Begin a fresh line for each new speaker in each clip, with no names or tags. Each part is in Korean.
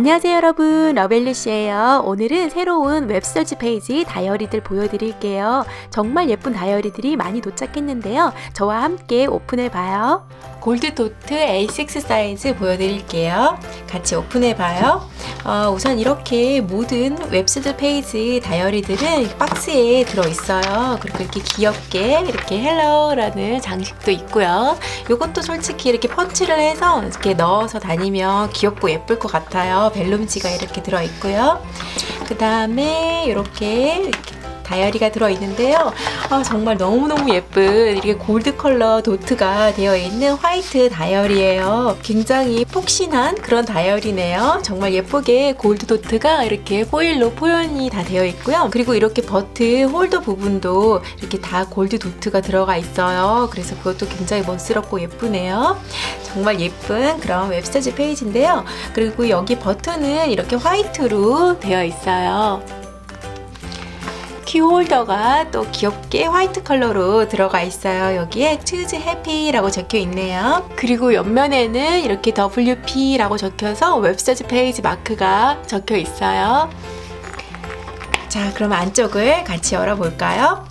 안녕하세요 여러분. 러벨루시예요. 오늘은 새로운 웹서치 페이지 다이어리들 보여드릴게요. 정말 예쁜 다이어리들이 많이 도착했는데요. 저와 함께 오픈해봐요 골드 도트 A6 사이즈 보여드릴게요 같이 오픈해봐요 어, 우선 이렇게 모든 웹서치 페이지 다이어리들은 박스에 들어있어요 그리고 이렇게 귀엽게 이렇게 헬로라는 장식도 있고요 이것도 솔직히 이렇게 펀치를 해서 이렇게 넣어서 다니면 귀엽고 예쁠 것 같아요. 벨룸지가 이렇게 들어 있고요. 그 다음에 이렇게, 이렇게 다이어리가 들어 있는데요. 아, 정말 너무너무 예쁜 이렇게 골드 컬러 도트가 되어 있는 화이트 다이어리예요. 굉장히 폭신한 그런 다이어리네요. 정말 예쁘게 골드 도트가 이렇게 포일로 표현이 다 되어 있고요. 그리고 이렇게 버튼 홀더 부분도 이렇게 다 골드 도트가 들어가 있어요. 그래서 그것도 굉장히 멋스럽고 예쁘네요. 정말 예쁜 그런 웹사지 페이지인데요. 그리고 여기 버튼은 이렇게 화이트로 되어 있어요. 키홀더가 또 귀엽게 화이트 컬러로 들어가 있어요. 여기에 choose happy라고 적혀 있네요. 그리고 옆면에는 이렇게 WP라고 적혀서 웹사이트 페이지 마크가 적혀 있어요. 자, 그럼 안쪽을 같이 열어볼까요?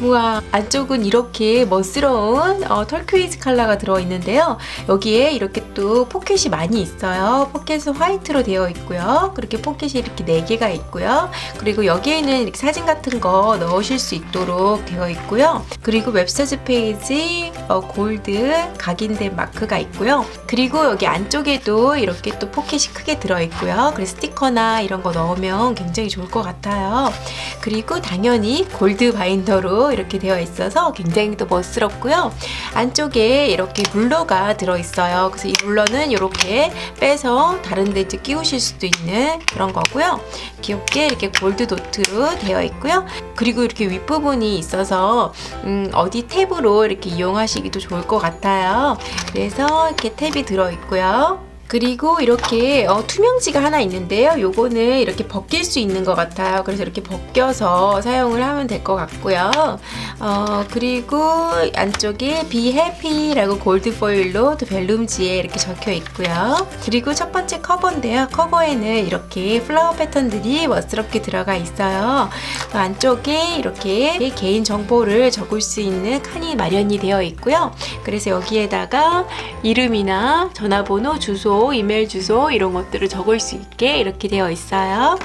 우와 안쪽은 이렇게 멋스러운 어, 털크위즈 컬러가 들어있는데요. 여기에 이렇게 또 포켓이 많이 있어요. 포켓은 화이트로 되어 있고요. 그렇게 포켓이 이렇게 4개가 있고요. 그리고 여기에는 사진 같은 거 넣으실 수 있도록 되어 있고요. 그리고 웹사이트 페이지 어, 골드 각인된 마크가 있고요. 그리고 여기 안쪽에도 이렇게 또 포켓이 크게 들어있고요. 그래서 스티커나 이런 거 넣으면 굉장히 좋을 것 같아요. 그리고 당연히 골드 바인더로 이렇게 되어 있어서 굉장히 또 멋스럽고요. 안쪽에 이렇게 룰러가 들어있어요. 그래서 이 룰러는 이렇게 빼서 다른 데 이제 끼우실 수도 있는 그런 거고요. 귀엽게 이렇게 골드 도트로 되어 있고요. 그리고 이렇게 윗부분이 있어서 음, 어디 탭으로 이렇게 이용하시기도 좋을 것 같아요. 그래서 이렇게 탭이 들어 있고요. 그리고 이렇게 어, 투명지가 하나 있는데요. 요거는 이렇게 벗길 수 있는 것 같아요. 그래서 이렇게 벗겨서 사용을 하면 될 것 같고요. 어, 그리고 안쪽에 Be Happy라고 골드 포일로 또 벨룸지에 이렇게 적혀 있고요. 그리고 첫 번째 커버인데요. 커버에는 이렇게 플라워 패턴들이 멋스럽게 들어가 있어요. 또 안쪽에 이렇게 개인 정보를 적을 수 있는 칸이 마련이 되어 있고요. 그래서 여기에다가 이름이나 전화번호, 주소 이메일 주소 이런 것들을 적을 수 있게 이렇게 되어 있어요.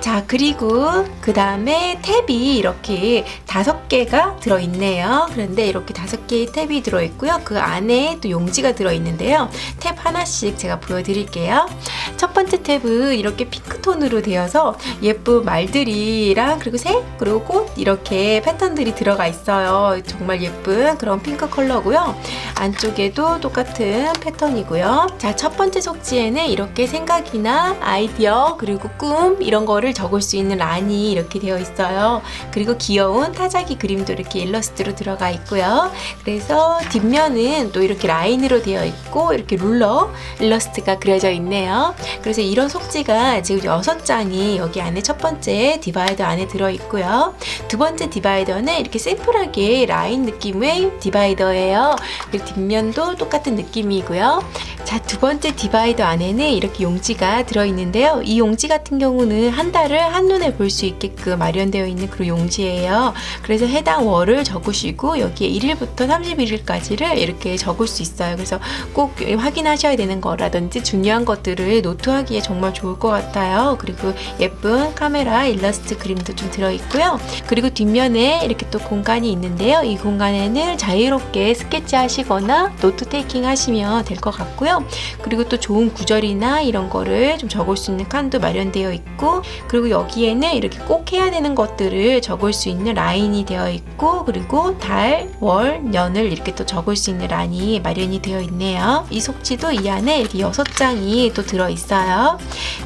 자, 그리고 그 다음에 탭이 이렇게 다섯 개가 들어있네요. 그런데 이렇게 다섯 개의 탭이 들어있고요. 그 안에 또 용지가 들어있는데요. 탭 하나씩 제가 보여드릴게요. 첫 번째 탭은 이렇게 핑크톤으로 되어서 예쁜 말들이랑 그리고 색, 그리고 꽃 이렇게 패턴들이 들어가 있어요. 정말 예쁜 그런 핑크 컬러고요. 안쪽에도 똑같은 패턴이고요. 자, 첫 번째 속지에는 이렇게 생각이나 아이디어 그리고 꿈 이런 거를 적을 수 있는 란이 이렇게 되어 있어요. 그리고 귀여운 타자기 그림도 이렇게 일러스트로 들어가 있고요. 그래서 뒷면은 또 이렇게 라인으로 되어 있고 이렇게 룰러 일러스트가 그려져 있네요. 그래서 이런 속지가 지금 6장이 여기 안에 첫 번째 디바이더 안에 들어 있고요. 두 번째 디바이더는 이렇게 심플하게 라인 느낌의 디바이더예요. 그리고 뒷면도 똑같은 느낌이고요. 자, 두 번째 디바이더 안에는 이렇게 용지가 들어있는데요. 이 용지 같은 경우는 한 달을 한눈에 볼 수 있게끔 마련되어 있는 그런 용지예요. 그래서 해당 월을 적으시고 여기에 1일부터 31일까지를 이렇게 적을 수 있어요. 그래서 꼭 확인하셔야 되는 거라든지 중요한 것들을 노트하기에 정말 좋을 것 같아요. 그리고 예쁜 카메라 일러스트 그림도 좀 들어있고요. 그리고 뒷면에 이렇게 또 공간이 있는데요. 이 공간에는 자유롭게 스케치 하시거나 노트 테이킹 하시면 될 것 같고요. 그리고 또 좋은 구절이나 이런 거를 좀 적을 수 있는 칸도 마련되어 있고 그리고 여기에는 이렇게 꼭 해야 되는 것들을 적을 수 있는 라인이 되어 있고 그리고 달, 월, 년을 이렇게 또 적을 수 있는 란이 마련이 되어 있네요. 이 속지도 이 안에 이렇게 6장이 또 들어 있어요.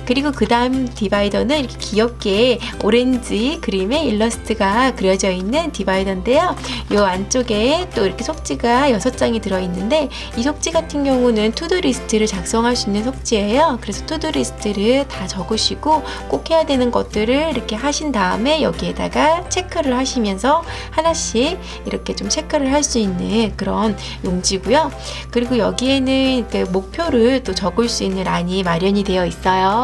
그리고 그 다음 디바이더는 이렇게 귀엽게 오렌지 그림의 일러스트가 그려져 있는 디바이더인데요. 이 안쪽에 또 이렇게 속지가 6장이 들어 있는데 이 속지 같은 경우는 투두 리스트를 작성할 수 있는 속지예요. 그래서 투두 리스트를 다 적으시고 꼭 해야 되는 되는 것들을 이렇게 하신 다음에 여기에다가 체크를 하시면서 하나씩 이렇게 좀 체크를 할 수 있는 그런 용지고요. 그리고 여기에는 그 목표를 또 적을 수 있는 란이 마련이 되어 있어요.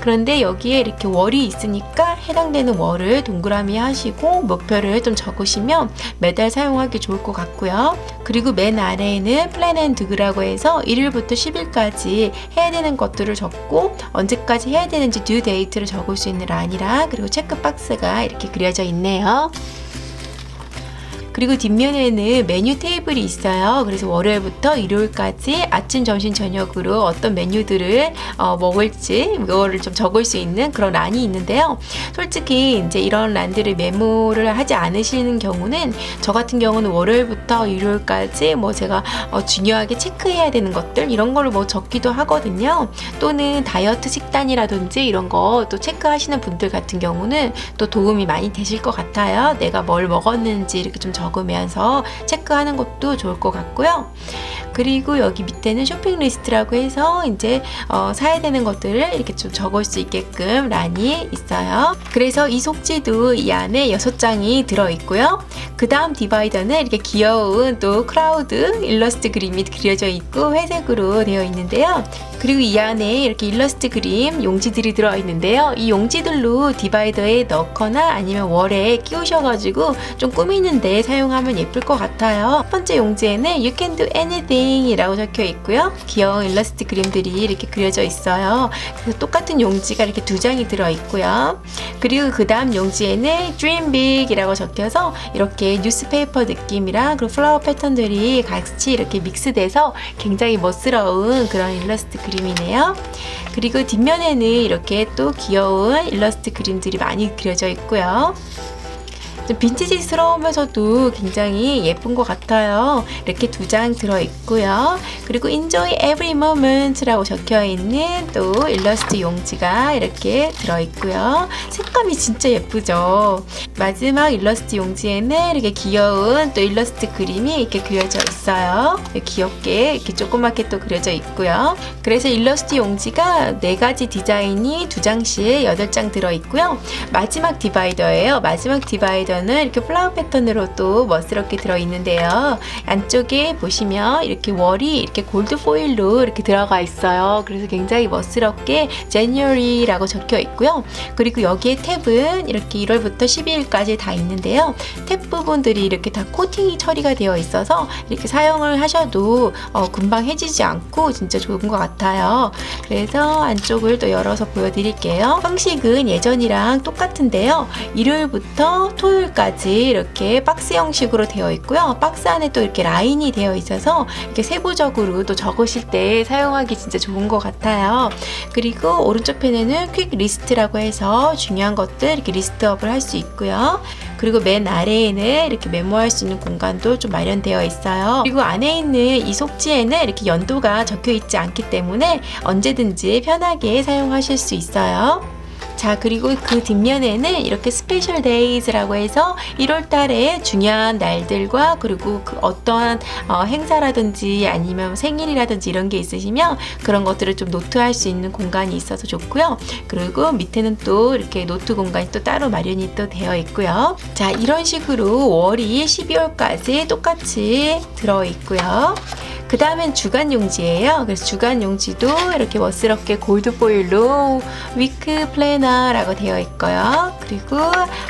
그런데 여기에 이렇게 월이 있으니까 해당되는 월을 동그라미 하시고 목표를 좀 적으시면 매달 사용하기 좋을 것 같고요. 그리고 맨 아래에는 플랜 앤 드그라고 해서 1일부터 10일까지 해야 되는 것들을 적고 언제까지 해야 되는지 듀 데이트를 적을 수 있는 란이랑 그리고 체크 박스가 이렇게 그려져 있네요. 그리고 뒷면에는 메뉴 테이블이 있어요. 그래서 월요일부터 일요일까지 아침, 점심, 저녁으로 어떤 메뉴들을 어, 먹을지 이거를 좀 적을 수 있는 그런 란이 있는데요. 솔직히 이제 이런 란들을 메모를 하지 않으시는 경우는 저 같은 경우는 월요일부터 일요일까지 뭐 제가 어, 중요하게 체크해야 되는 것들 이런 거를 뭐 적기도 하거든요. 또는 다이어트 식단이라든지 이런 거 또 체크하시는 분들 같은 경우는 또 도움이 많이 되실 것 같아요. 내가 뭘 먹었는지 이렇게 좀 적으면서 체크하는 것도 좋을 것 같고요. 그리고 여기 밑에는 쇼핑 리스트라고 해서 이제 어, 사야 되는 것들을 이렇게 좀 적을 수 있게끔 란이 있어요. 그래서 이 속지도 이 안에 6장이 들어있고요. 그 다음 디바이더는 이렇게 귀여운 또 크라우드 일러스트 그림이 그려져 있고 회색으로 되어 있는데요. 그리고 이 안에 이렇게 일러스트 그림 용지들이 들어있는데요. 이 용지들로 디바이더에 넣거나 아니면 월에 끼우셔가지고 좀 꾸미는데 사용하면 예쁠 것 같아요. 첫 번째 용지에는 You can do anything 이라고 적혀 있고요. 귀여운 일러스트 그림들이 이렇게 그려져 있어요. 그래서 똑같은 용지가 이렇게 두 장이 들어있고요. 그리고 그 다음 용지에는 Dream Big 이라고 적혀서 이렇게 뉴스페이퍼 느낌이랑 그리고 플라워 패턴들이 같이 이렇게 믹스돼서 굉장히 멋스러운 그런 일러스트 그림이네요. 그리고 뒷면에는 이렇게 또 귀여운 일러스트 그림들이 많이 그려져 있고요. 좀 빈티지스러우면서도 굉장히 예쁜 것 같아요. 이렇게 두 장 들어있고요. 그리고 Enjoy Every Moment라고 적혀있는 또 일러스트 용지가 이렇게 들어있고요. 색감이 진짜 예쁘죠. 마지막 일러스트 용지에는 이렇게 귀여운 또 일러스트 그림이 이렇게 그려져 있어요. 귀엽게 이렇게 조그맣게 또 그려져 있고요. 그래서 일러스트 용지가 네 가지 디자인이 두 장씩 여덟 장 들어있고요. 마지막 디바이더예요. 마지막 디바이더 는 이렇게 플라워 패턴으로 또 멋스럽게 들어있는데요. 안쪽에 보시면 이렇게 월이 이렇게 골드 포일로 이렇게 들어가 있어요. 그래서 굉장히 멋스럽게 January라고 적혀 있고요. 그리고 여기에 탭은 이렇게 1월부터 12일까지 다 있는데요. 탭 부분들이 이렇게 다 코팅이 처리가 되어 있어서 이렇게 사용을 하셔도 어, 금방 해지지 않고 진짜 좋은 것 같아요. 그래서 안쪽을 또 열어서 보여드릴게요. 형식은 예전이랑 똑같은데요. 일요일부터 토요일 까지 이렇게 박스 형식으로 되어 있고요. 박스 안에 또 이렇게 라인이 되어 있어서 이렇게 세부적으로 또 적으실 때 사용하기 진짜 좋은 것 같아요. 그리고 오른쪽 편에는 퀵 리스트라고 해서 중요한 것들 이렇게 리스트업을 할 수 있고요. 그리고 맨 아래에는 이렇게 메모할 수 있는 공간도 좀 마련되어 있어요. 그리고 안에 있는 이 속지에는 이렇게 연도가 적혀 있지 않기 때문에 언제든지 편하게 사용하실 수 있어요. 자, 그리고 그 뒷면에는 이렇게 스페셜 데이즈라고 해서 1월 달에 중요한 날들과 그리고 그 어떠한 어, 행사라든지 아니면 생일이라든지 이런 게 있으시면 그런 것들을 좀 노트할 수 있는 공간이 있어서 좋고요. 그리고 밑에는 또 이렇게 노트 공간이 또 따로 마련이 또 되어 있고요. 자, 이런 식으로 월이 12월까지 똑같이 들어 있고요. 그 다음엔 주간 용지예요. 그래서 주간 용지도 이렇게 멋스럽게 골드 보일로 위크 플래너라고 되어 있고요. 그리고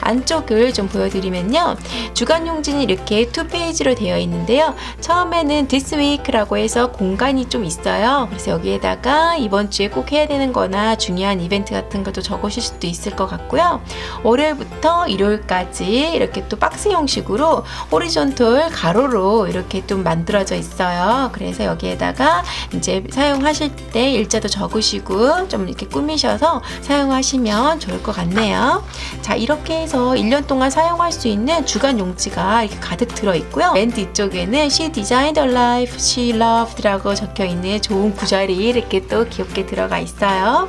안쪽을 좀 보여드리면요. 주간 용지는 이렇게 투 페이지로 되어 있는데요. 처음에는 this week라고 해서 공간이 좀 있어요. 그래서 여기에다가 이번 주에 꼭 해야 되는 거나 중요한 이벤트 같은 것도 적으실 수도 있을 것 같고요. 월요일부터 일요일까지 이렇게 또 박스 형식으로 호리존털 가로로 이렇게 좀 만들어져 있어요. 그래서 여기에다가 이제 사용하실 때 일자도 적으시고 좀 이렇게 꾸미셔서 사용하시면 좋을 것 같네요. 자, 이렇게 해서 1년 동안 사용할 수 있는 주간 용지가 이렇게 가득 들어 있고요. 맨 뒤쪽에는 She designed a life she loved라고 적혀 있는 좋은 구절이 이렇게 또 귀엽게 들어가 있어요.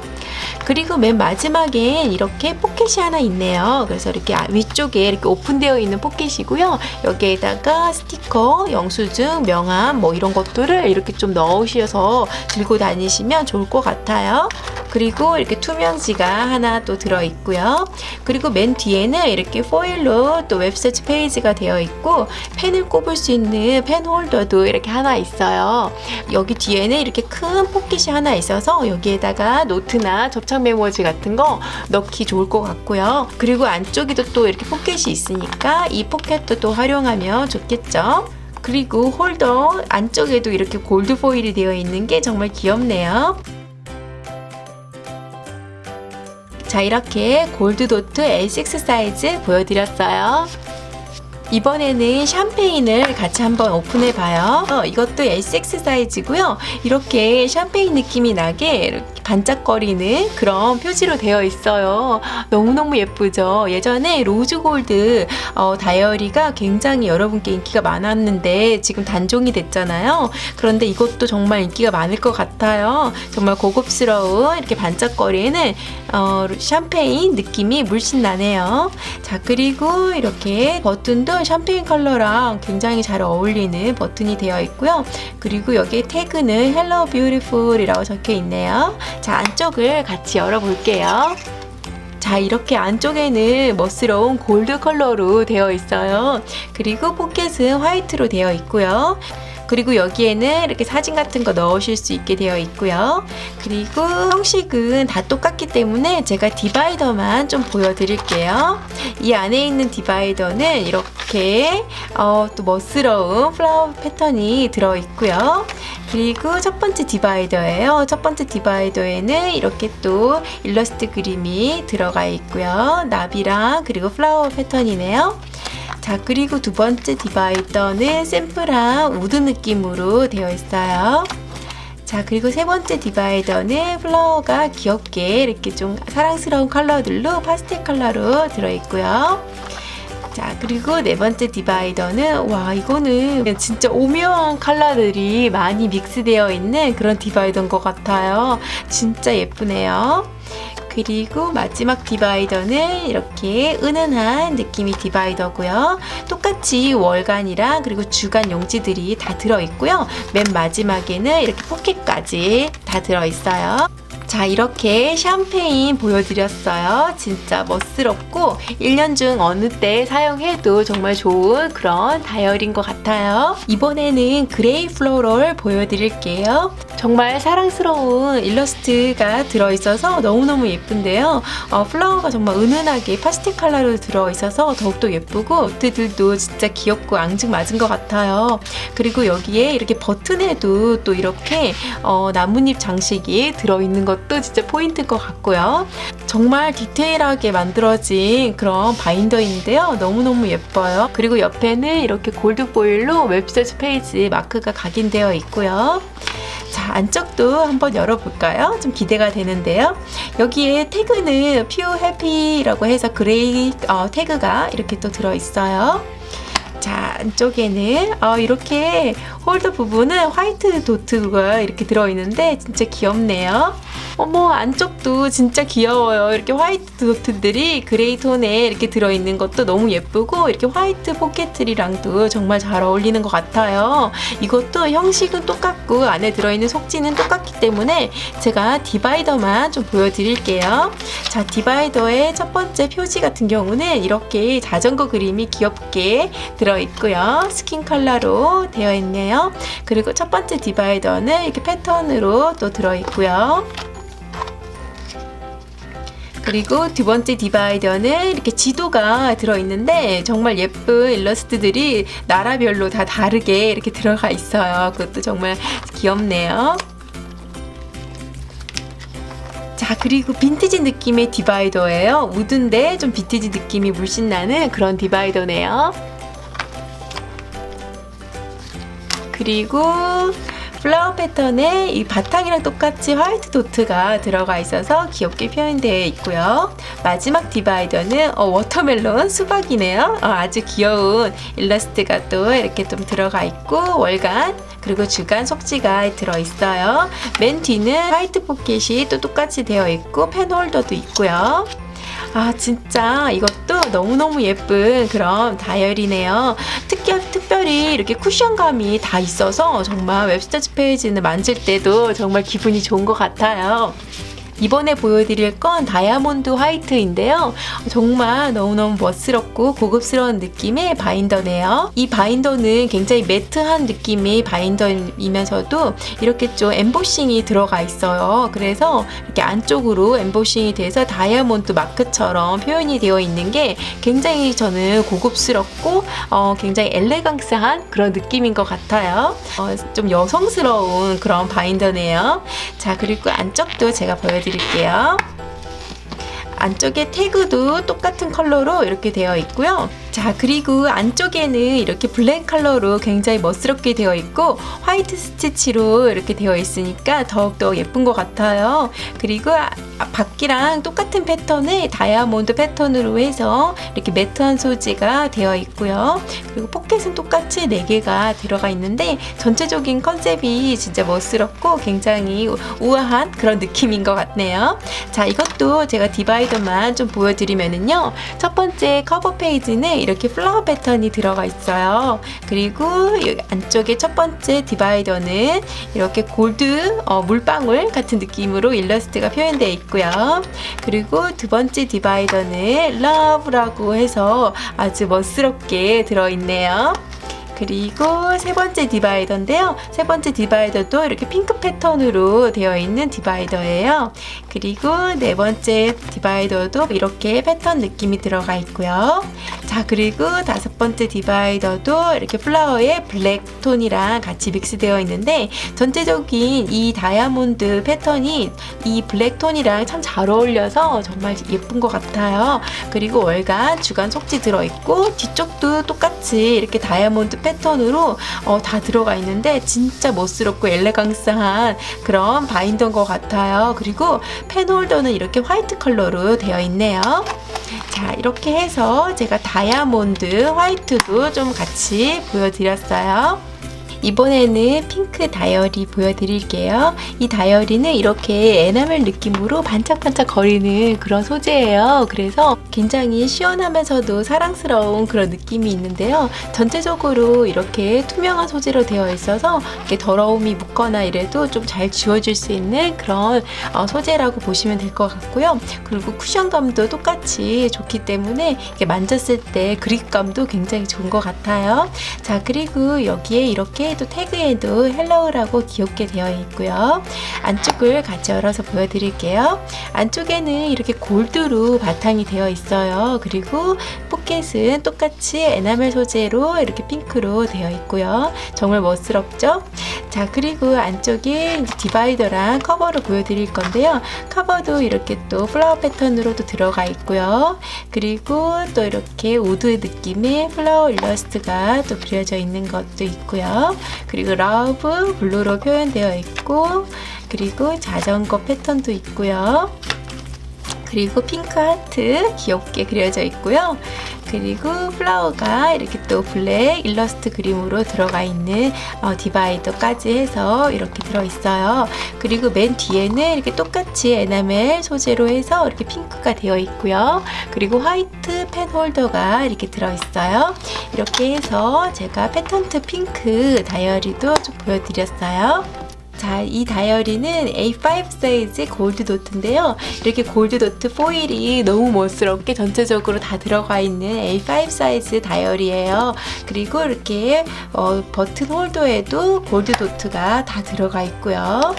그리고 맨 마지막엔 이렇게 포켓이 하나 있네요. 그래서 이렇게 아- 위쪽에 이렇게 오픈되어 있는 포켓이고요. 여기에다가 스티커, 영수증, 명함 뭐 이런 것들을 이렇게 좀 넣으셔서 들고 다니시면 좋을 것 같아요. 그리고 이렇게 투명지가 하나 또 들어 있고요. 그리고 맨 뒤에는 이렇게 포일로 또 웹서치 페이지가 되어 있고 펜을 꼽을 수 있는 펜 홀더도 이렇게 하나 있어요. 여기 뒤에는 이렇게 큰 포켓이 하나 있어서 여기에다가 노트나 접착 메모지 같은 거 넣기 좋을 것 같고요. 그리고 안쪽에도 또 이렇게 포켓이 있으니까 이 포켓도 또 활용하면 좋겠죠. 그리고 홀더 안쪽에도 이렇게 골드 포일이 되어 있는 게 정말 귀엽네요. 자 이렇게 골드 도트 L6 사이즈 보여드렸어요. 이번에는 샴페인을 같이 한번 오픈해 봐요. 어, 이것도 L6 사이즈고요. 이렇게 샴페인 느낌이 나게 반짝거리는 그런 표지로 되어 있어요. 너무너무 예쁘죠? 예전에 로즈 골드 어, 다이어리가 굉장히 여러분께 인기가 많았는데 지금 단종이 됐잖아요. 그런데 이것도 정말 인기가 많을 것 같아요. 정말 고급스러운 이렇게 반짝거리는 어, 샴페인 느낌이 물씬 나네요. 자, 그리고 이렇게 버튼도 샴페인 컬러랑 굉장히 잘 어울리는 버튼이 되어 있고요. 그리고 여기에 태그는 Hello Beautiful이라고 적혀 있네요. 자, 안쪽을 같이 열어볼게요. 자, 이렇게 안쪽에는 멋스러운 골드 컬러로 되어 있어요. 그리고 포켓은 화이트로 되어 있고요. 그리고 여기에는 이렇게 사진 같은 거 넣으실 수 있게 되어 있고요. 그리고 형식은 다 똑같기 때문에 제가 디바이더만 좀 보여드릴게요. 이 안에 있는 디바이더는 이렇게 어, 또 멋스러운 플라워 패턴이 들어 있고요. 그리고 첫 번째 디바이더예요. 첫 번째 디바이더에는 이렇게 또 일러스트 그림이 들어가 있고요. 나비랑 그리고 플라워 패턴이네요. 자, 그리고 두 번째 디바이더는 샘플한 우드 느낌으로 되어 있어요. 자, 그리고 세 번째 디바이더는 플라워가 귀엽게 이렇게 좀 사랑스러운 컬러들로 파스텔 컬러로 들어있고요. 자, 그리고 네 번째 디바이더는, 와, 이거는 진짜 오묘한 컬러들이 많이 믹스되어 있는 그런 디바이더인 것 같아요. 진짜 예쁘네요. 그리고 마지막 디바이더는 이렇게 은은한 느낌이 디바이더고요. 똑같이 월간이랑 그리고 주간 용지들이 다 들어있고요. 맨 마지막에는 이렇게 포켓까지 다 들어있어요. 자, 이렇게 샴페인 보여드렸어요. 진짜 멋스럽고 1년 중 어느 때 사용해도 정말 좋은 그런 다이어리인 것 같아요. 이번에는 그레이 플로럴 보여드릴게요. 정말 사랑스러운 일러스트가 들어있어서 너무너무 예쁜데요. 어, 플라워가 정말 은은하게 파스텔 컬러로 들어있어서 더욱더 예쁘고 노트들도 진짜 귀엽고 앙증맞은 것 같아요. 그리고 여기에 이렇게 버튼에도 또 이렇게 어, 나뭇잎 장식이 들어있는 것도 진짜 포인트인 것 같고요. 정말 디테일하게 만들어진 그런 바인더인데요. 너무너무 예뻐요. 그리고 옆에는 이렇게 골드 보일로 웹서치 페이지 마크가 각인되어 있고요. 자, 안쪽도 한번 열어볼까요? 좀 기대가 되는데요. 여기에 태그는 퓨 해피라고 해서 그레이 어, 태그가 이렇게 또 들어있어요. 자, 안쪽에는 어, 이렇게 홀더 부분은 화이트 도트가 이렇게 들어있는데 진짜 귀엽네요. 어머 안쪽도 진짜 귀여워요. 이렇게 화이트 도트들이 그레이 톤에 이렇게 들어있는 것도 너무 예쁘고 이렇게 화이트 포켓들이랑도 정말 잘 어울리는 것 같아요. 이것도 형식은 똑같고 안에 들어있는 속지는 똑같기 때문에 제가 디바이더만 좀 보여드릴게요. 자 디바이더의 첫 번째 표지 같은 경우는 이렇게 자전거 그림이 귀엽게 들어 있고요. 스킨 컬러로 되어 있네요. 그리고 첫 번째 디바이더는 이렇게 패턴으로 또 들어 있고요. 그리고 두 번째 디바이더는 이렇게 지도가 들어있는데 정말 예쁜 일러스트들이 나라별로 다 다르게 이렇게 들어가 있어요. 그것도 정말 귀엽네요. 자 그리고 빈티지 느낌의 디바이더예요. 우드인데 좀 빈티지 느낌이 물씬 나는 그런 디바이더네요. 그리고 플라워 패턴에 이 바탕이랑 똑같이 화이트 도트가 들어가 있어서 귀엽게 표현되어 있고요. 마지막 디바이더는 어, 워터멜론 수박이네요. 어, 아주 귀여운 일러스트가 또 이렇게 좀 들어가 있고 월간 그리고 주간 속지가 들어있어요. 맨 뒤는 화이트 포켓이 또 똑같이 되어 있고 펜 홀더도 있고요. 아 진짜 이것도 너무너무 예쁜 그런 다이어리네요. 특히, 특별히 이렇게 쿠션감이 다 있어서 정말 웹스터치 페이지는 만질 때도 정말 기분이 좋은 것 같아요. 이번에 보여드릴 건 다이아몬드 화이트인데요. 정말 너무너무 멋스럽고 고급스러운 느낌의 바인더네요. 이 바인더는 굉장히 매트한 느낌의 바인더이면서도 이렇게 좀 엠보싱이 들어가 있어요. 그래서 이렇게 안쪽으로 엠보싱이 돼서 다이아몬드 마크처럼 표현이 되어 있는 게 굉장히 저는 고급스럽고 어, 굉장히 엘레강스한 그런 느낌인 것 같아요. 어, 좀 여성스러운 그런 바인더네요. 자, 그리고 안쪽도 제가 보여드릴게요. 안쪽에 태그도 똑같은 컬러로 이렇게 되어 있고요. 자, 그리고 안쪽에는 이렇게 블랙 컬러로 굉장히 멋스럽게 되어 있고 화이트 스티치로 이렇게 되어 있으니까 더욱더 예쁜 것 같아요. 그리고 아, 바퀴랑 똑같은 패턴의 다이아몬드 패턴으로 해서 이렇게 매트한 소지가 되어 있고요. 그리고 포켓은 똑같이 4개가 들어가 있는데 전체적인 컨셉이 진짜 멋스럽고 굉장히 우아한 그런 느낌인 것 같네요. 자, 이것도 제가 디바이더만 좀 보여드리면은요. 첫 번째 커버 페이지는 이렇게 플라워 패턴이 들어가 있어요. 그리고 안쪽에 첫 번째 디바이더는 이렇게 골드 어, 물방울 같은 느낌으로 일러스트가 표현되어 있고요. 그리고 두 번째 디바이더는 러브라고 해서 아주 멋스럽게 들어있네요. 그리고 세 번째 디바이더인데요. 세 번째 디바이더도 이렇게 핑크 패턴으로 되어 있는 디바이더예요. 그리고 네 번째 디바이더도 이렇게 패턴 느낌이 들어가 있고요. 자, 그리고 다섯 번째 디바이더도 이렇게 플라워의 블랙 톤이랑 같이 믹스되어 있는데 전체적인 이 다이아몬드 패턴이 이 블랙 톤이랑 참 잘 어울려서 정말 예쁜 것 같아요. 그리고 월간 주간 속지 들어있고 뒤쪽도 똑같이 이렇게 다이아몬드 패턴 패턴으로 어, 다 들어가 있는데 진짜 멋스럽고 엘레강스한 그런 바인더인 것 같아요. 그리고 펜홀더는 이렇게 화이트 컬러로 되어 있네요. 자 이렇게 해서 제가 다이아몬드 화이트도 좀 같이 보여드렸어요. 이번에는 핑크 다이어리 보여드릴게요. 이 다이어리는 이렇게 에나멜 느낌으로 반짝반짝 거리는 그런 소재예요. 그래서 굉장히 시원하면서도 사랑스러운 그런 느낌이 있는데요. 전체적으로 이렇게 투명한 소재로 되어 있어서 이렇게 더러움이 묻거나 이래도 좀 잘 지워질 수 있는 그런 어, 소재라고 보시면 될 것 같고요. 그리고 쿠션감도 똑같이 좋기 때문에 이렇게 만졌을 때 그립감도 굉장히 좋은 것 같아요. 자, 그리고 여기에 이렇게 또 태그에도 헬로우라고 귀엽게 되어 있고요. 안쪽을 같이 열어서 보여드릴게요. 안쪽에는 이렇게 골드로 바탕이 되어 있어요. 그리고 포켓은 똑같이 에나멜 소재로 이렇게 핑크로 되어 있고요. 정말 멋스럽죠? 자, 그리고 안쪽에 디바이더랑 커버를 보여드릴 건데요. 커버도 이렇게 또 플라워 패턴으로 도 들어가 있고요. 그리고 또 이렇게 우드 느낌의 플라워 일러스트가 또 그려져 있는 것도 있고요. 그리고 러브 블루로 표현되어 있고 그리고 자전거 패턴도 있고요. 그리고 핑크 하트 귀엽게 그려져 있고요. 그리고 플라워가 이렇게 또 블랙 일러스트 그림으로 들어가 있는 어, 디바이더까지 해서 이렇게 들어 있어요. 그리고 맨 뒤에는 이렇게 똑같이 에나멜 소재로 해서 이렇게 핑크가 되어 있고요. 그리고 화이트 펜 홀더가 이렇게 들어 있어요. 이렇게 해서 제가 패턴트 핑크 다이어리도 좀 보여드렸어요. 자, 이 다이어리는 A5 사이즈 골드 도트인데요. 이렇게 골드 도트 포일이 너무 멋스럽게 전체적으로 다 들어가 있는 A5 사이즈 다이어리예요. 그리고 이렇게 어, 버튼 홀더에도 골드 도트가 다 들어가 있고요.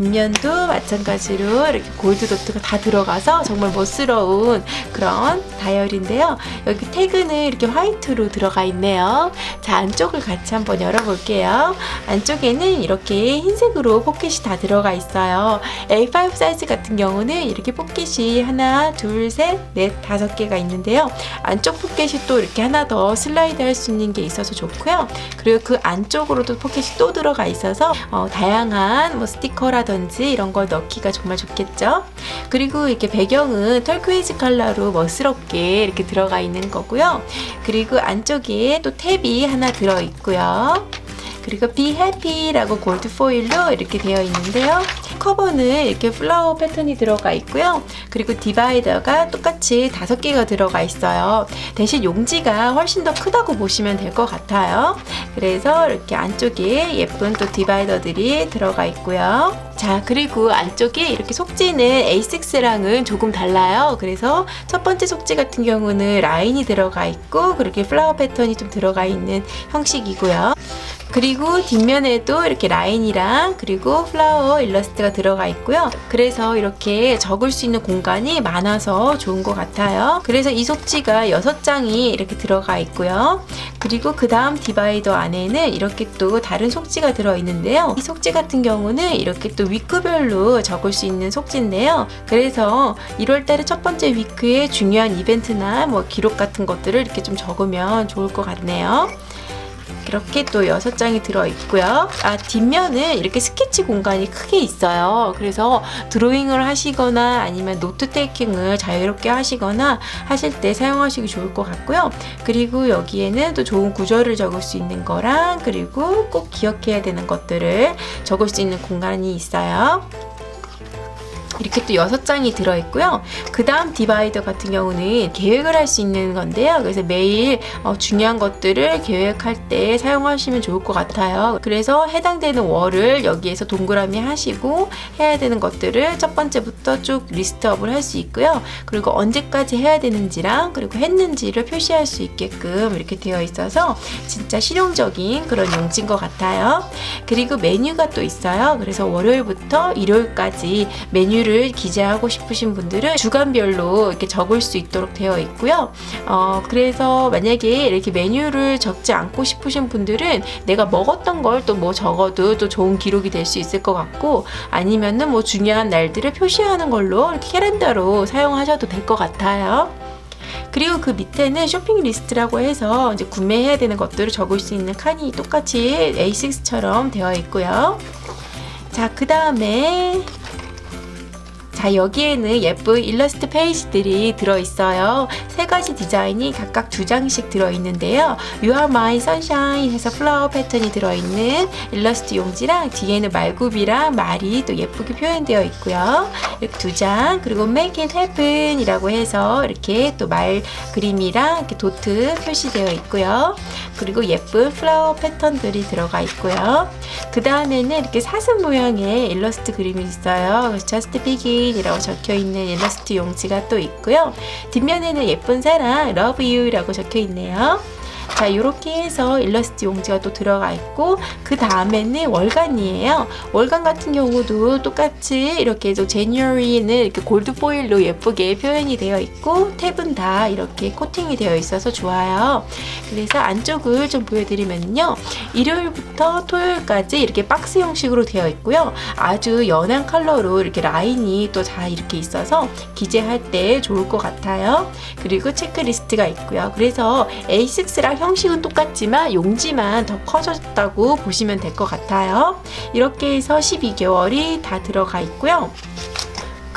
뒷면도 마찬가지로 이렇게 골드 도트가 다 들어가서 정말 멋스러운 그런 다이어리인데요. 여기 태그는 이렇게 화이트로 들어가 있네요. 자, 안쪽을 같이 한번 열어볼게요. 안쪽에는 이렇게 흰색으로 포켓이 다 들어가 있어요. A5 사이즈 같은 경우는 이렇게 포켓이 하나, 둘, 셋, 넷, 다섯 개가 있는데요. 안쪽 포켓이 또 이렇게 하나 더 슬라이드 할 수 있는 게 있어서 좋고요. 그리고 그 안쪽으로도 포켓이 또 들어가 있어서 어, 다양한 뭐 스티커라든지 컬러라든지 이런 걸 넣기가 정말 좋겠죠. 그리고 이렇게 배경은 털크웨이지 컬러로 멋스럽게 이렇게 들어가 있는 거고요. 그리고 안쪽에 또 탭이 하나 들어 있고요. 그리고 be happy라고 골드 포일로 이렇게 되어 있는데요. 커버는 이렇게 플라워 패턴이 들어가 있고요. 그리고 디바이더가 똑같이 다섯 개가 들어가 있어요. 대신 용지가 훨씬 더 크다고 보시면 될 것 같아요. 그래서 이렇게 안쪽에 예쁜 또 디바이더들이 들어가 있고요. 자, 그리고 안쪽에 이렇게 속지는 A6랑은 조금 달라요. 그래서 첫 번째 속지 같은 경우는 라인이 들어가 있고, 그렇게 플라워 패턴이 좀 들어가 있는 형식이고요. 그리고 뒷면에도 이렇게 라인이랑 그리고 플라워 일러스트가 들어가 있고요. 그래서 이렇게 적을 수 있는 공간이 많아서 좋은 것 같아요. 그래서 이 속지가 6장이 이렇게 들어가 있고요. 그리고 그 다음 디바이더 안에는 이렇게 또 다른 속지가 들어 있는데요. 이 속지 같은 경우는 이렇게 또 위크별로 적을 수 있는 속지인데요. 그래서 1월달에 첫 번째 위크에 중요한 이벤트나 뭐 기록 같은 것들을 이렇게 좀 적으면 좋을 것 같네요. 이렇게 또 여섯 장이 들어 있고요. 아, 뒷면은 이렇게 스케치 공간이 크게 있어요. 그래서 드로잉을 하시거나 아니면 노트 테이킹을 자유롭게 하시거나 하실 때 사용하시기 좋을 것 같고요. 그리고 여기에는 또 좋은 구절을 적을 수 있는 거랑 그리고 꼭 기억해야 되는 것들을 적을 수 있는 공간이 있어요. 이렇게 또 여섯 장이 들어있고요. 그 다음 디바이더 같은 경우는 계획을 할 수 있는 건데요. 그래서 매일 어, 중요한 것들을 계획할 때 사용하시면 좋을 것 같아요. 그래서 해당되는 월을 여기에서 동그라미 하시고 해야 되는 것들을 첫 번째부터 쭉 리스트업을 할 수 있고요. 그리고 언제까지 해야 되는지랑 그리고 했는지를 표시할 수 있게끔 이렇게 되어 있어서 진짜 실용적인 그런 용지인 것 같아요. 그리고 메뉴가 또 있어요. 그래서 월요일부터 일요일까지 메뉴를 기재하고 싶으신 분들은 주간별로 이렇게 적을 수 있도록 되어 있고요. 어, 그래서 만약에 이렇게 메뉴를 적지 않고 싶으신 분들은 내가 먹었던 걸 또 뭐 적어도 또 좋은 기록이 될 수 있을 것 같고 아니면은 뭐 중요한 날들을 표시하는 걸로 이렇게 캐렌더로 사용하셔도 될 것 같아요. 그리고 그 밑에는 쇼핑 리스트라고 해서 이제 구매해야 되는 것들을 적을 수 있는 칸이 똑같이 A6처럼 되어 있고요. 자, 그 다음에 자, 여기에는 예쁜 일러스트 페이지들이 들어있어요. 세 가지 디자인이 각각 두 장씩 들어있는데요. You are my sunshine 해서 플라워 패턴이 들어있는 일러스트 용지랑 뒤에는 말굽이랑 말이 또 예쁘게 표현되어 있고요. 이렇게 두 장, 그리고 make it happen 이라고 해서 이렇게 또 말 그림이랑 이렇게 도트 표시되어 있고요. 그리고 예쁜 플라워 패턴들이 들어가 있고요. 그 다음에는 이렇게 사슴 모양의 일러스트 그림이 있어요. just begin 이라고 적혀 있는 일러스트 용지가 또 있고요. 뒷면에는 예쁜 사랑 love you라고 적혀 있네요. 자, 이렇게 해서 일러스트 용지가 또 들어가 있고 그 다음에는 월간이에요. 월간 같은 경우도 똑같이 이렇게 또 January는 이렇게 골드 포일로 예쁘게 표현이 되어 있고 탭은 다 이렇게 코팅이 되어 있어서 좋아요. 그래서 안쪽을 좀 보여드리면요. 일요일부터 토요일까지 이렇게 박스 형식으로 되어 있고요. 아주 연한 컬러로 이렇게 라인이 또 다 이렇게 있어서 기재할 때 좋을 것 같아요. 그리고 체크리스트가 있고요. 그래서 A6랑 형식은 똑같지만 용지만 더 커졌다고 보시면 될 것 같아요. 이렇게 해서 12개월이 다 들어가 있고요.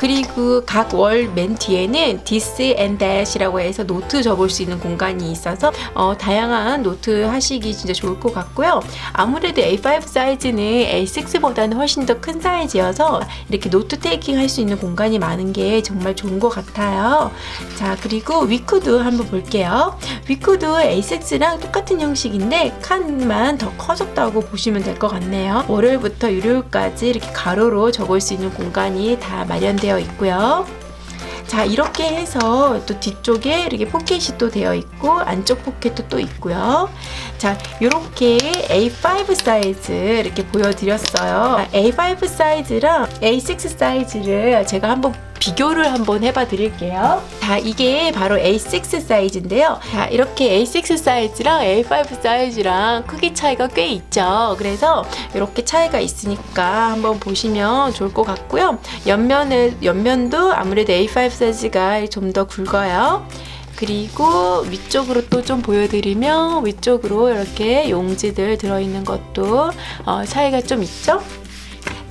그리고 각 월 맨 뒤에는 this and that이라고 해서 노트 적을 수 있는 공간이 있어서 어, 다양한 노트 하시기 진짜 좋을 것 같고요. 아무래도 A5 사이즈는 A6보다는 훨씬 더 큰 사이즈여서 이렇게 노트 테이킹 할 수 있는 공간이 많은 게 정말 좋은 것 같아요. 자 그리고 위크도 한번 볼게요. 위크도 A6랑 똑같은 형식인데 칸만 더 커졌다고 보시면 될 것 같네요. 월요일부터 일요일까지 이렇게 가로로 적을 수 있는 공간이 다 마련되어 있고요. 자 이렇게 해서 또 뒤쪽에 이렇게 포켓이 또 되어 있고 안쪽 포켓도 또 있고요. 자 이렇게 A5 사이즈 이렇게 보여드렸어요. A5 사이즈랑 A6 사이즈를 제가 한번 비교를 한번 해봐 드릴게요. 자, 이게 바로 A6 사이즈인데요. 자, 이렇게 A6 사이즈랑 A5 사이즈랑 크기 차이가 꽤 있죠. 그래서 이렇게 차이가 있으니까 한번 보시면 좋을 것 같고요. 옆면을, 옆면도 아무래도 A5 사이즈가 좀 더 굵어요. 그리고 위쪽으로 또 좀 보여드리면 위쪽으로 이렇게 용지들 들어있는 것도 어, 차이가 좀 있죠?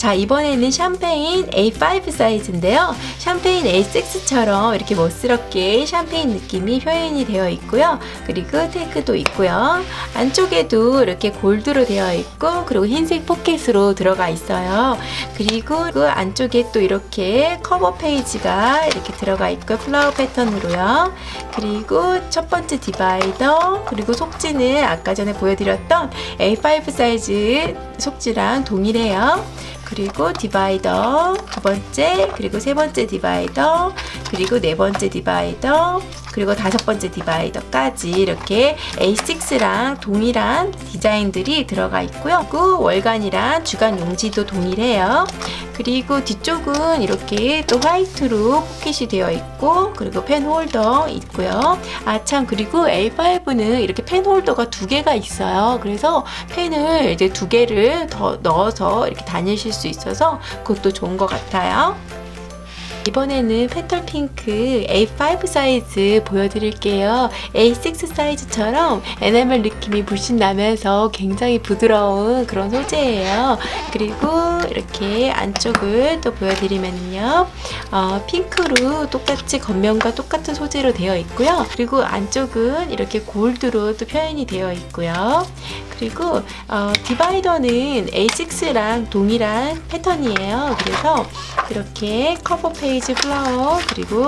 자, 이번에는 샴페인 A5 사이즈인데요. 샴페인 A6처럼 이렇게 멋스럽게 샴페인 느낌이 표현이 되어 있고요. 그리고 테이크도 있고요. 안쪽에도 이렇게 골드로 되어 있고, 그리고 흰색 포켓으로 들어가 있어요. 그리고 그 안쪽에 또 이렇게 커버 페이지가 이렇게 들어가 있고, 플라워 패턴으로요. 그리고 첫 번째 디바이더, 그리고 속지는 아까 전에 보여드렸던 A5 사이즈 속지랑 동일해요. 그리고 디바이더 두 번째, 그리고 세 번째 디바이더, 그리고 네 번째 디바이더, 그리고 다섯 번째 디바이더까지 이렇게 A6랑 동일한 디자인들이 들어가 있고요. 그리고 월간이랑 주간 용지도 동일해요. 그리고 뒤쪽은 이렇게 또 화이트로 포켓이 되어 있고 그리고 펜 홀더 있고요. 아 참 그리고 A5는 이렇게 펜 홀더가 두 개가 있어요. 그래서 펜을 이제 두 개를 더 넣어서 이렇게 다니실 수 있어서 그것도 좋은 것 같아요. 이번에는 페털 핑크 A5 사이즈 보여드릴게요. A6 사이즈처럼 에나멜 느낌이 물씬 나면서 굉장히 부드러운 그런 소재예요. 그리고 이렇게 안쪽을 또 보여드리면요. 어, 핑크로 똑같이 겉면과 똑같은 소재로 되어 있고요. 그리고 안쪽은 이렇게 골드로 또 표현이 되어 있고요. 그리고 어, 디바이더는 A6랑 동일한 패턴이에요. 그래서 이렇게 커버 페이지 플라워 그리고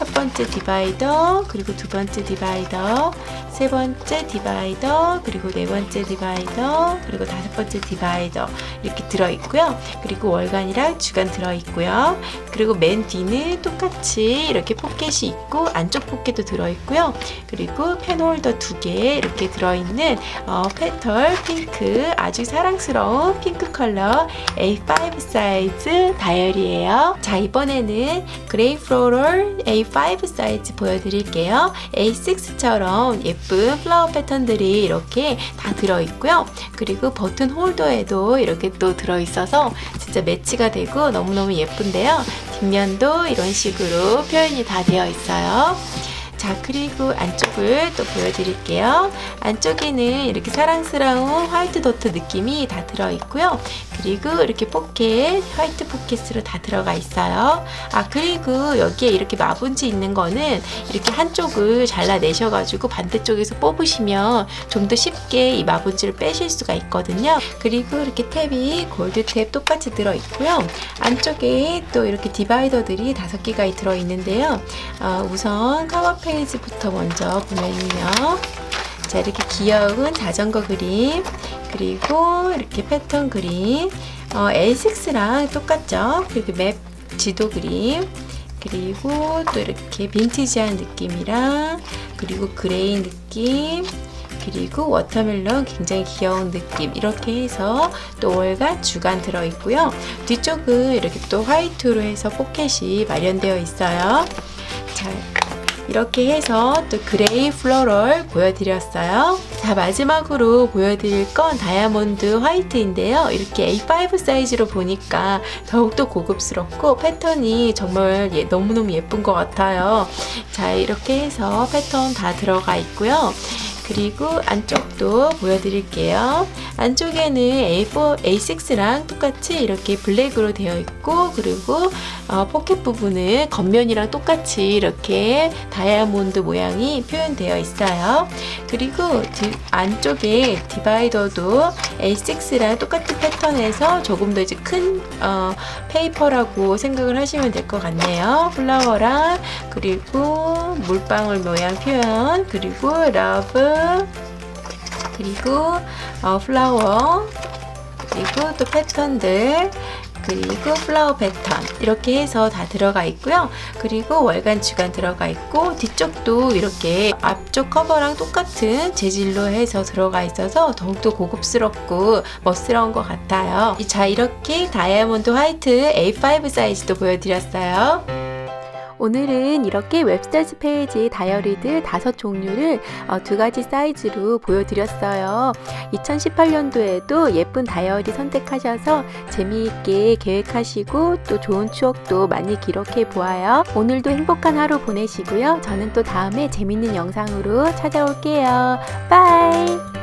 첫 번째 디바이더 그리고 두 번째 디바이더 세 번째 디바이더 그리고 네 번째 디바이더 그리고 다섯 번째 디바이더 이렇게 들어있고요. 그리고 월간이랑 주간 들어있고요. 그리고 맨 뒤는 똑같이 이렇게 포켓이 있고 안쪽 포켓도 들어있고요. 그리고 펜홀더 두 개 이렇게 들어있는 어, 페털 핑크 아주 사랑스러운 핑크 컬러 A5 사이즈 다이어리예요. 자 이번에는 그레이 플로럴 A5 사이즈 보여드릴게요. A6처럼 예쁜 플라워 패턴들이 이렇게 다 들어있고요. 그리고 버튼 홀더에도 이렇게 또 들어있어서 진짜 매치가 되고 너무너무 예쁜데요. 뒷면도 이런 식으로 표현이 다 되어 있어요. 자, 그리고 안쪽을 또 보여드릴게요. 안쪽에는 이렇게 사랑스러운 화이트 도트 느낌이 다 들어있고요. 그리고 이렇게 포켓, 화이트 포켓으로 다 들어가 있어요. 아, 그리고 여기에 이렇게 마분지 있는 거는 이렇게 한쪽을 잘라내셔가지고 반대쪽에서 뽑으시면 좀 더 쉽게 이 마분지를 빼실 수가 있거든요. 그리고 이렇게 탭이 골드 탭 똑같이 들어있고요. 안쪽에 또 이렇게 디바이더들이 다섯 개가 들어있는데요. 어, 우선 커버 페이지부터 먼저 보면요. 자, 이렇게 귀여운 자전거 그림, 그리고 이렇게 패턴 그림, 어, L6랑 똑같죠? 그리고 맵 지도 그림, 그리고 또 이렇게 빈티지한 느낌이랑, 그리고 그레이 느낌, 그리고 워터멜론 굉장히 귀여운 느낌. 이렇게 해서 또 월간 주간 들어 있고요. 뒤쪽은 이렇게 또 화이트로 해서 포켓이 마련되어 있어요. 자 이렇게 해서 또 그레이 플로럴 보여드렸어요. 자, 마지막으로 보여드릴 건 다이아몬드 화이트인데요. 이렇게 A5 사이즈로 보니까 더욱더 고급스럽고 패턴이 정말 예, 너무너무 예쁜 것 같아요. 자, 이렇게 해서 패턴 다 들어가 있고요. 그리고 안쪽도 보여드릴게요. 안쪽에는 A4, A6랑 똑같이 이렇게 블랙으로 되어 있고 그리고 어, 포켓 부분은 겉면이랑 똑같이 이렇게 다이아몬드 모양이 표현되어 있어요. 그리고 디, 안쪽에 디바이더도 A6랑 똑같은 패턴에서 조금 더 이제 큰 어, 페이퍼라고 생각을 하시면 될 것 같네요. 플라워랑 그리고 물방울 모양 표현 그리고 러브 그리고 어, 플라워 그리고 또 패턴들 그리고 플라워 패턴 이렇게 해서 다 들어가 있고요. 그리고 월간 주간 들어가 있고 뒤쪽도 이렇게 앞쪽 커버랑 똑같은 재질로 해서 들어가 있어서 더욱더 고급스럽고 멋스러운 것 같아요. 자 이렇게 다이아몬드 화이트 A5 사이즈도 보여드렸어요. 오늘은 이렇게 웹스터즈 페이지 다이어리들 다섯 종류를 어, 두 가지 사이즈로 보여드렸어요. 2018년도에도 예쁜 다이어리 선택하셔서 재미있게 계획하시고 또 좋은 추억도 많이 기록해 보아요. 오늘도 행복한 하루 보내시고요. 저는 또 다음에 재밌는 영상으로 찾아올게요. 빠이!